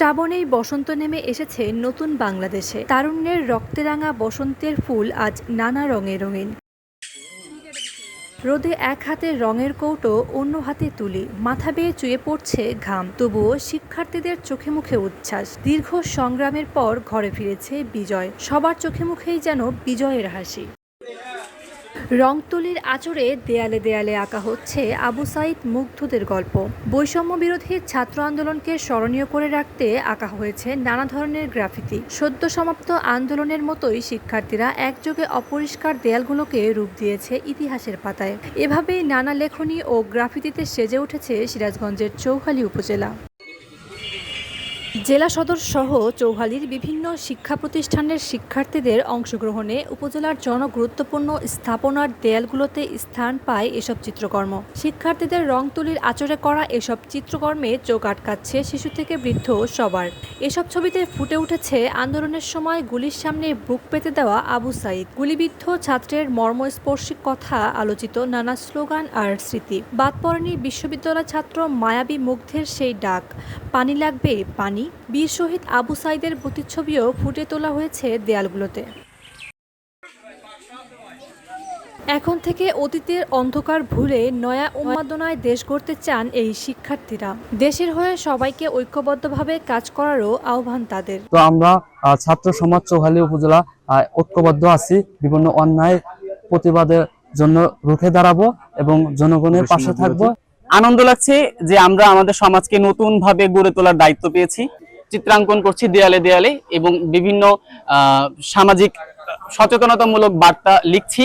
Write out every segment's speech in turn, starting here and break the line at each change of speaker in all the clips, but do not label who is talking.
শ্রাবণেই বসন্ত নেমে এসেছে নতুন বাংলাদেশে তারুণ্যের রক্তে রাঙা বসন্তের ফুল আজ নানা রঙে রঙিন রোদে এক হাতে রঙের কৌটো অন্য হাতে তুলি মাথা বেয়ে চুয়ে পড়ছে ঘাম তবুও শিক্ষার্থীদের চোখে মুখে উচ্ছ্বাস দীর্ঘ সংগ্রামের পর ঘরে ফিরেছে বিজয় সবার চোখে মুখেই যেন বিজয়ের হাসি রংতুলির আচরে দেয়ালে দেয়ালে আঁকা হচ্ছে আবু সাইদ মুগ্ধদের গল্প বৈষম্য বিরোধী ছাত্র আন্দোলনকে স্মরণীয় করে রাখতে আঁকা হয়েছে নানা ধরনের গ্রাফিতি সদ্য সমাপ্ত আন্দোলনের মতোই শিক্ষার্থীরা একযোগে অপরিষ্কার দেয়ালগুলোকে রূপ দিয়েছে ইতিহাসের পাতায় এভাবেই নানা লেখনী ও গ্রাফিতিতে সেজে উঠেছে সিরাজগঞ্জের চৌখালী উপজেলা জেলা সদর সহ চৌহালির বিভিন্ন শিক্ষা প্রতিষ্ঠানের শিক্ষার্থীদের অংশগ্রহণে উপজেলার জনগুরুত্বপূর্ণ স্থাপনার দেয়ালগুলোতে স্থান পায় এসব চিত্রকর্ম শিক্ষার্থীদের রং তুলির আচরে করা এসব চিত্রকর্মে চোখ আটকাচ্ছে শিশু থেকে বৃদ্ধ সবার এসব ছবিতে ফুটে উঠেছে আন্দোলনের সময় গুলির সামনে বুক পেতে দেওয়া আবু সাইদ গুলিবিদ্ধ ছাত্রের মর্মস্পর্শী কথা আলোচিত নানা স্লোগান আর স্মৃতি বাদ পড়েনি বিশ্ববিদ্যালয় ছাত্র মায়াবী মুগ্ধের সেই ডাক পানি লাগবে পানি বীর শহীদ আবু সাইদের প্রতিচ্ছবিও ফুটে তোলা হয়েছে দেয়ালগুলোতে এখন থেকে অতীতের অন্ধকার ভুলে নয়া উন্মাদনায় দেশ গড়তে চান এই শিক্ষার্থীরা দেশের হয়ে সবাইকে ঐক্যবদ্ধভাবে কাজ করারও আহ্বান তাদের
তো আমরা ছাত্র সমাজ চৌহালি উপজেলা ঐক্যবদ্ধ আছি বিভিন্ন অন্যায় প্রতিবাদের জন্য রুখে দাঁড়াবো এবং জনগণের পাশে থাকবো
আনন্দ লাগছে যে আমরা আমাদের সমাজকে নতুনভাবে গড়ে তোলার দায়িত্ব পেয়েছি চিত্রাঙ্কন করছি দেয়ালে দেয়ালে এবং বিভিন্ন সামাজিক সচেতনতামূলক বার্তা লিখছি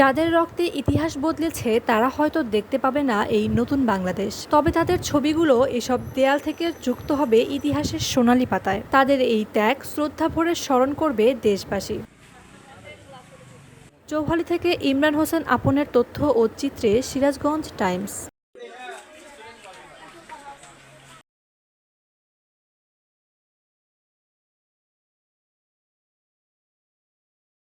যাদের রক্তে ইতিহাস বদলেছে তারা হয়তো দেখতে পাবে না এই নতুন বাংলাদেশ তবে তাদের ছবিগুলো এসব দেয়াল থেকে যুক্ত হবে ইতিহাসের সোনালী পাতায় তাদের এই ত্যাগ শ্রদ্ধা ভরে স্মরণ করবে দেশবাসী চৌহালি থেকে ইমরান হোসেন আপনের তথ্য ও চিত্রে সিরাজগঞ্জ টাইমস